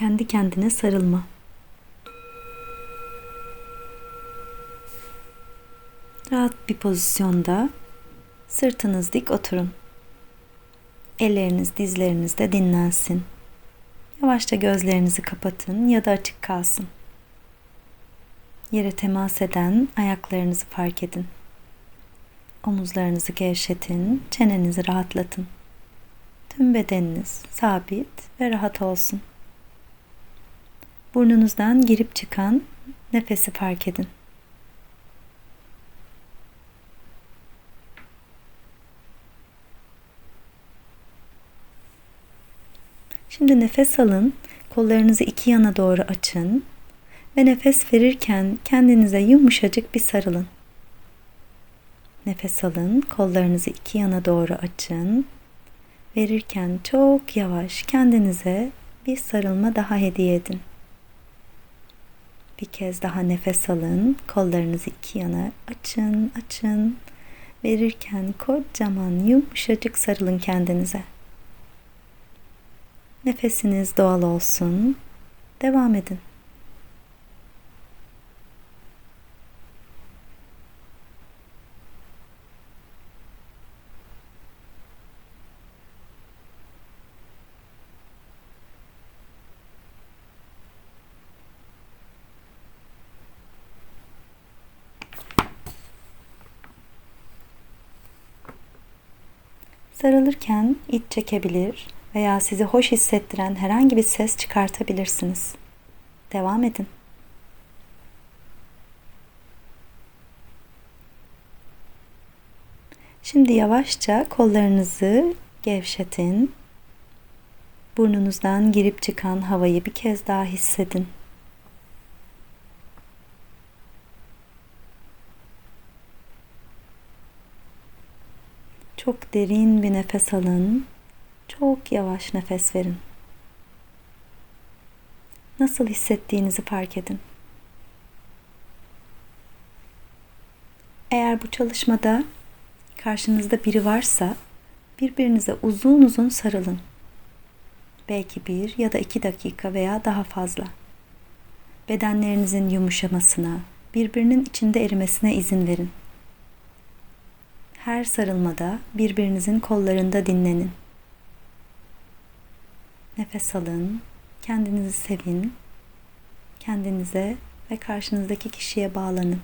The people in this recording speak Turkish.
kendi kendine sarılma. Rahat bir pozisyonda sırtınız dik oturun. Elleriniz dizlerinizde dinlensin. Yavaşça gözlerinizi kapatın ya da açık kalsın. Yere temas eden ayaklarınızı fark edin. Omuzlarınızı gevşetin, çenenizi rahatlatın. Tüm bedeniniz sabit ve rahat olsun. Burnunuzdan girip çıkan nefesi fark edin. Şimdi nefes alın. Kollarınızı iki yana doğru açın ve nefes verirken kendinize yumuşacık bir sarılın. Nefes alın, kollarınızı iki yana doğru açın. Verirken çok yavaş kendinize bir sarılma daha hediye edin. Bir kez daha nefes alın, kollarınızı iki yana açın, açın. Verirken kocaman yumuşacık sarılın kendinize. Nefesiniz doğal olsun. Devam edin. Sarılırken iç çekebilir veya sizi hoş hissettiren herhangi bir ses çıkartabilirsiniz. Devam edin. Şimdi yavaşça kollarınızı gevşetin. Burnunuzdan girip çıkan havayı bir kez daha hissedin. Çok derin bir nefes alın. Çok yavaş nefes verin. Nasıl hissettiğinizi fark edin. Eğer bu çalışmada karşınızda biri varsa birbirinize uzun uzun sarılın. Belki bir ya da iki dakika veya daha fazla. Bedenlerinizin yumuşamasına, birbirinin içinde erimesine izin verin. Her sarılmada birbirinizin kollarında dinlenin. Nefes alın, kendinizi sevin, kendinize ve karşınızdaki kişiye bağlanın.